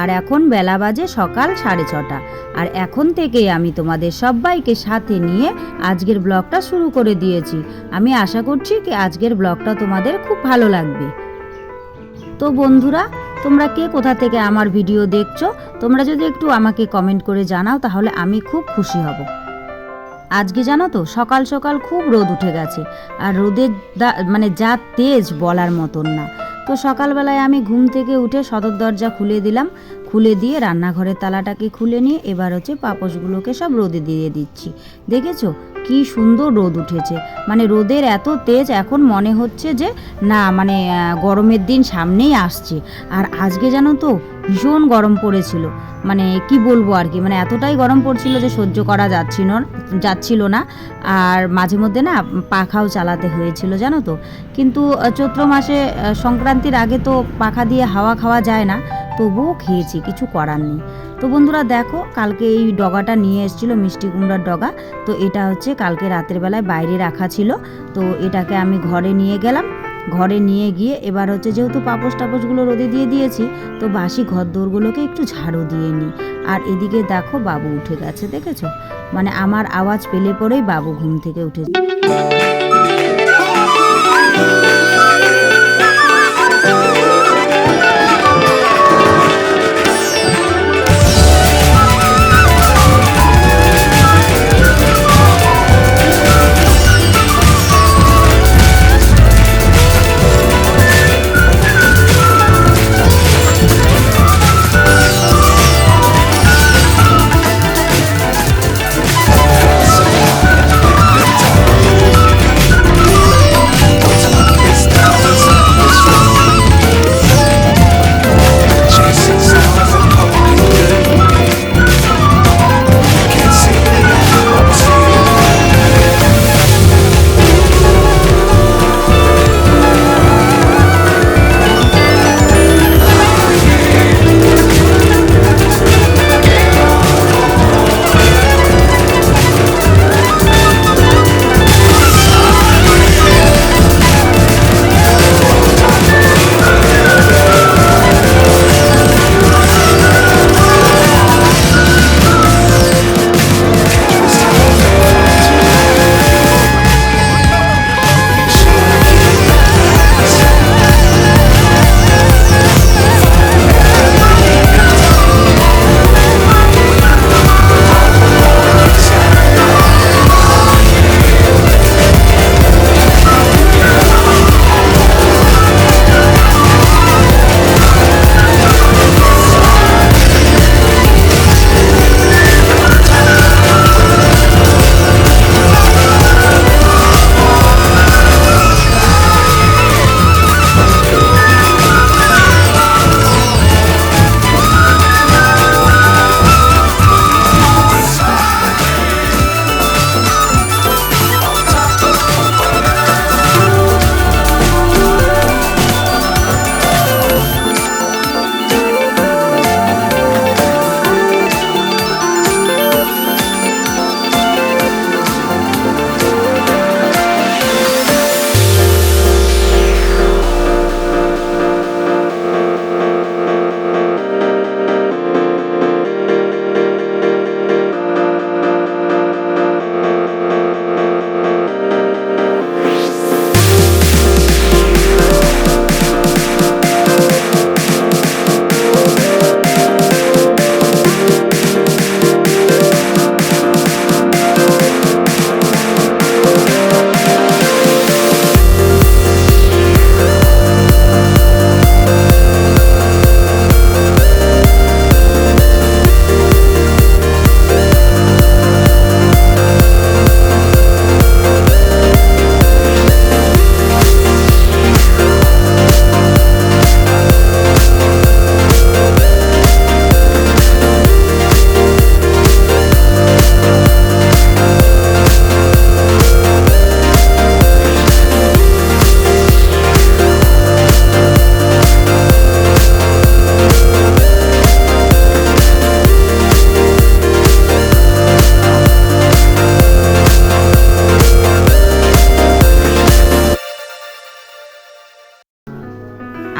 আর এখন বেলা বাজে সকাল সাড়ে ছটা। আর এখন থেকেই আমি তোমাদের সবাইকে সাথে নিয়ে আজকের ব্লগটা শুরু করে দিয়েছি। আমি আশা করছি কি আজকের ব্লগটা তোমাদের খুব ভালো লাগবে। তো বন্ধুরা, তোমরা কে কোথা থেকে আমার ভিডিও দেখছ, তোমরা যদি একটু আমাকে কমেন্ট করে জানাও, তাহলে আমি খুব খুশি হব। আজকে জানো তো, সকাল সকাল খুব রোদ উঠে গেছে। আর রোদের মানে যা তেজ বলার মতন না। তো সকালবেলায় আমি ঘুম থেকে উঠে সদর দরজা খুলে দিলাম। খুলে দিয়ে রান্নাঘরের তালাটাকে খুলে নিয়ে এবার হচ্ছে পাপসগুলোকে সব রোদে দিয়ে দিচ্ছি। দেখেছ? কি সুন্দর রোদ উঠেছে। মানে রোদের এত তেজ এখন মনে হচ্ছে যে, না মানে গরমের দিন সামনেই আসছে। আর আজকে জানো তো, ভীষণ গরম পড়েছিল। মানে কি বলব আর কি মানে এতটাই গরম পড়ছিল যে সহ্য করা যাচ্ছিল যাচ্ছিল না। আর মাঝে মধ্যে না, পাখাও চালাতে হয়েছিল, জানো তো। কিন্তু চৈত্র মাসে সংক্রান্তির আগে তো পাখা দিয়ে হাওয়া খাওয়া যায় না। তবুও খেয়েছি, কিছু করার নেই। তো বন্ধুরা দেখো, কালকে এই ডগাটা নিয়ে এসেছিল মিষ্টি কুমড়ার ডগা। তো এটা হচ্ছে কালকে রাতের বেলায় বাইরে রাখা ছিল। তো এটাকে আমি ঘরে নিয়ে গেলাম। ঘরে নিয়ে গিয়ে এবার হচ্ছে যেহেতু পাপোশ টাপোশগুলো রোদে দিয়ে দিয়েছি, তো বাসি ঘর দৌড়গুলোকে একটু ঝাড়ু দিয়ে নিই। আর এদিকে দেখো বাবু উঠে গেছে, দেখেছ? মানে আমার আওয়াজ পেলে পরেই বাবু ঘুম থেকে উঠেছে।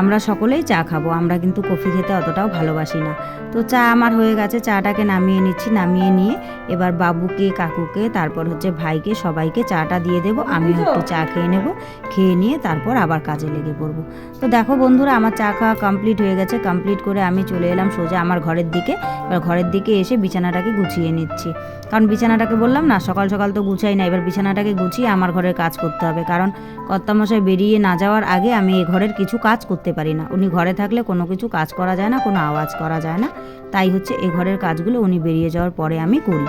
আমরা সকলেই চা খাব আমরা কিন্তু কফি খেতে অতটাও ভালোবাসি না। তো চা আমার হয়ে গেছে চাটাকে নামিয়ে নিচ্ছি নামিয়ে নিয়ে এবার বাবুকে কাকুকে তারপর হচ্ছে ভাইকে সবাইকে চাটা দিয়ে দেবো আমি একটু চা খেয়ে নেব খেয়ে নিয়ে তারপর আবার কাজে লেগে পড়ব। তো দেখো বন্ধুরা আমার চা খাওয়া কমপ্লিট হয়ে গেছে কমপ্লিট করে আমি চলে এলাম সোজা আমার ঘরের দিকে। এবার ঘরের দিকে এসে বিছানাটাকে গুছিয়ে নিচ্ছি। কারণ বিছানাটাকে বললাম না সকাল সকাল তো গুছাই না এবার বিছানাটাকে গুছিয়ে আমার ঘরের কাজ করতে হবে। কারণ কর্তামশাই বেরিয়ে না যাওয়ার আগে আমি এ ঘরের কিছু কাজ করতে পারি না। উনি ঘরে থাকলে কোনো কিছু কাজ করা যায় না, কোনো আওয়াজ করা যায় না। তাই হচ্ছে এ ঘরের কাজগুলো উনি বেরিয়ে যাওয়ার পরে আমি করি।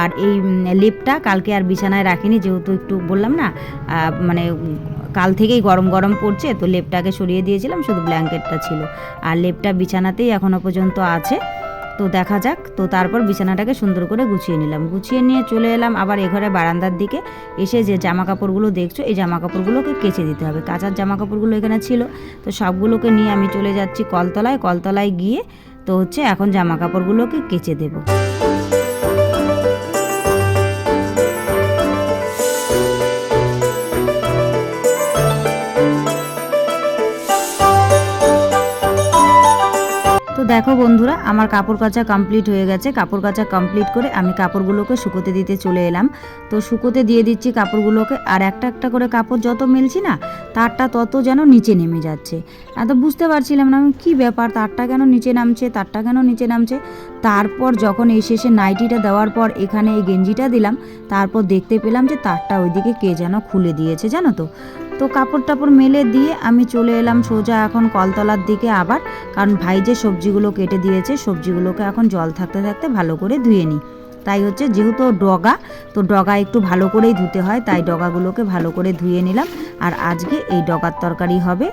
আর এই লেপটা কালকে আর বিছানায় রাখিনি যেহেতু একটু বললাম না মানে কাল থেকেই গরম গরম পড়ছে, তো লেপটাকে সরিয়ে দিয়েছিলাম, শুধু ব্ল্যাঙ্কেটটা ছিল। আর লেপটা বিছানাতেই এখনও পর্যন্ত আছে। তো দেখা যাক। তো তারপর বিছানাটাকে সুন্দর করে গুছিয়ে নিলাম। গুছিয়ে নিয়ে চলে এলাম আবার এ ঘরে বারান্দার দিকে। এসে যে জামা কাপড়গুলো দেখছ, এই জামা কাপড়গুলোকে কেচে দিতে হবে। কাঁচার জামা কাপড়গুলো এখানে ছিল। তো সবগুলোকে নিয়ে আমি চলে যাচ্ছি কলতলায়। কলতলায় গিয়ে তো হচ্ছে এখন জামা কাপড়গুলোকে কেচে দেবো। দেখো বন্ধুরা, আমার কাপড় কাচা কমপ্লিট হয়ে গেছে। কাপড় কাচা কমপ্লিট করে আমি কাপড়গুলোকে শুকোতে দিতে চলে এলাম। তো শুকোতে দিয়ে দিচ্ছি কাপড়গুলোকে, আর একটা একটা করে কাপড় যত মেলছি না, তারটা তত যেন নিচে নেমে যাচ্ছে। তো বুঝতে পারছিলাম না আমি কী ব্যাপার, তারটা কেন নিচে নামছে, তারটা কেন নিচে নামছে? তারপর যখন এই শেষে নাইটিটা দেওয়ার পর এখানে এই গেঞ্জিটা দিলাম, তারপর দেখতে পেলাম যে তারটা ওইদিকে কে যেন খুলে দিয়েছে, জানো তো? তো কাপড় টাপড় মেলে দিয়ে আমি চলে এলাম সোজা এখন কলতলার দিকে আবার, কারণ ভাই যে সবজিগুলো কেটে দিয়েছে, সবজিগুলোকে এখন জল থাকতে থাকতে ভালো করে ধুয়ে নিই। তাই হচ্ছে যেহেতু ডগা, তো ডগা একটু ভালো করেই ধুতে হয়, তাই ডগাগুলোকে ভালো করে ধুয়ে নিলাম। আর আজকে এই ডগার তরকারি হবে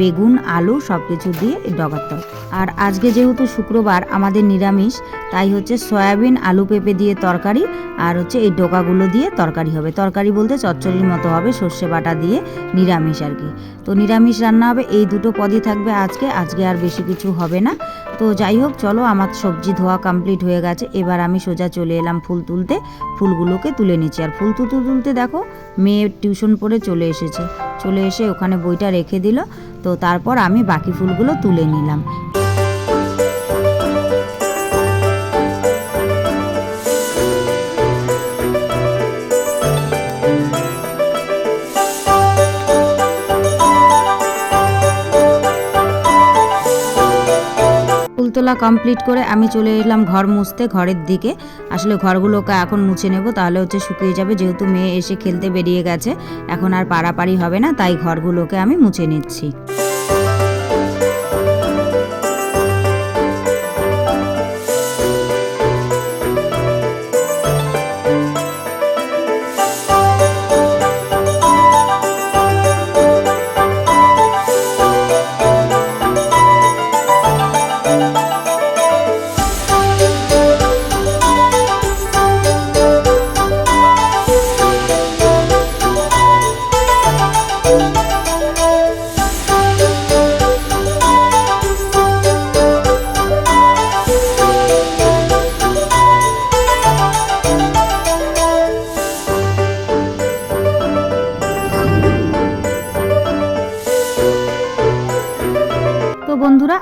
বেগুন, আলু সব কিছু দিয়ে ডগার তরকারি আর আজকে যেহেতু শুক্রবার, আমাদের নিরামিষ, তাই হচ্ছে সয়াবিন, আলু পেঁপে দিয়ে তরকারি, আর হচ্ছে এই ডোকাগুলো দিয়ে তরকারি হবে। তরকারি বলতে চচ্চড়ির মতো হবে, সর্ষে বাটা দিয়ে নিরামিষ আর কি। তো নিরামিষ রান্না হবে, এই দুটো পদই থাকবে আজকে। আজকে আর বেশি কিছু হবে না। তো যাই হোক, চলো, আমার সবজি ধোয়া কমপ্লিট হয়ে গেছে। এবার আমি সোজা চলে এলাম ফুল তুলতে। ফুলগুলোকে তুলে নিচ্ছি। আর ফুল তুলতে তুলতে দেখো, মেয়ে টিউশন পড়ে চলে এসেছে। চলে এসে ওখানে বইটা রেখে দিল। তো তারপর আমি বাকি ফুলগুলো তুলে নিলাম। তোলা কমপ্লিট করে আমি চলে এলাম ঘর মুছতে, ঘরের দিকে। আসলে ঘরগুলোকে এখন মুছে নেব, তাহলে হচ্ছে শুকিয়ে যাবে। যেহেতু মেয়ে এসে খেলতে বেরিয়ে গেছে, এখন আর পাড়াপাড়ি হবে না, তাই ঘরগুলোকে আমি মুছে নিচ্ছি।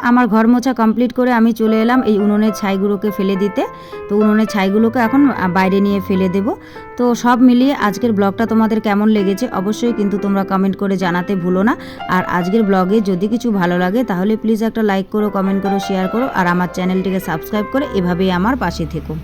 আমার ঘর মোছা কমপ্লিট করে আমি চলে এলাম এই উনুনের ছাইগুলোকে ফেলে দিতে। তো উনুনের ছাইগুলোকে এখন বাইরে নিয়ে ফেলে দেব। তো সব মিলিয়ে আজকের ব্লগটা তোমাদের কেমন লেগেছে অবশ্যই কিন্তু তোমরা কমেন্ট করে জানাতে ভুলো না। আর আজকের ব্লগে যদি কিছু ভালো লাগে তাহলে প্লিজ একটা লাইক করো কমেন্ট করো শেয়ার করো। আর আমার চ্যানেলটিকে সাবস্ক্রাইব করে এভাবেই আমার পাশে থেকো।